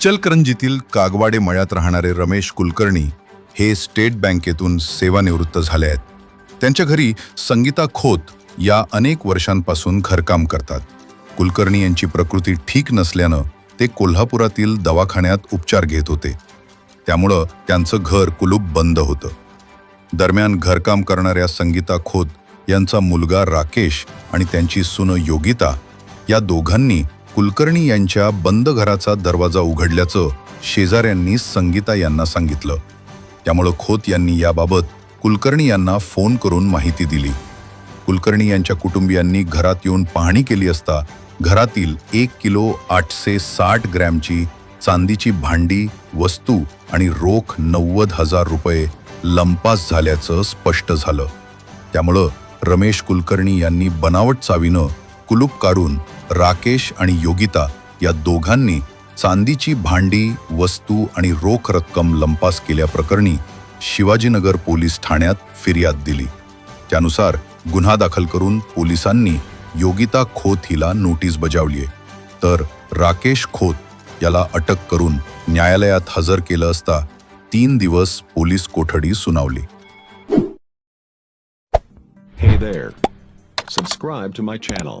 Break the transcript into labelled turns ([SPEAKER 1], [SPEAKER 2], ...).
[SPEAKER 1] इचलकरंजीतील कागवाडे मळ्यात राहणारे रमेश कुलकर्णी हे स्टेट बँकेतून सेवानिवृत्त झाले आहेत. त्यांच्या घरी संगीता खोत या अनेक वर्षांपासून घरकाम करतात. कुलकर्णी यांची प्रकृती ठीक नसल्यानं ते कोल्हापुरातील दवाखान्यात उपचार घेत होते. त्यामुळं त्यांचं घर कुलूप बंद होतं. दरम्यान घरकाम करणाऱ्या संगीता खोत यांचा मुलगा राकेश आणि त्यांची सुन योगिता या दोघांनी कुलकर्णी यांच्या बंद घराचा दरवाजा उघडल्याचं शेजाऱ्यांनी संगीता यांना सांगितलं. त्यामुळं खोत यांनी याबाबत कुलकर्णी यांना फोन करून माहिती दिली. कुलकर्णी यांच्या कुटुंबियांनी घरात येऊन पाहणी केली असता घरातील एक किलो आठशे साठ ग्रॅमची चांदीची भांडी वस्तू आणि रोख नव्वद हजार रुपये लंपास झाल्याचं स्पष्ट झालं. त्यामुळं रमेश कुलकर्णी यांनी बनावट चावीनं कुलूप काढून राकेश आणि योगिता या दोघांनी चांदीची भांडी वस्तू आणि रोख रक्कम लंपास केल्याप्रकरणी शिवाजीनगर पोलीस ठाण्यात फिर्याद दिली त्यानुसार गुन्हा दाखल करून पोलिसांनी योगिता खोत हिला नोटीस बजावलीय तर राकेश खोत याला अटक करून न्यायालयात हजर केलं असता तीन दिवस पोलीस कोठडी सुनावली
[SPEAKER 2] Hey there. Subscribe to my channel.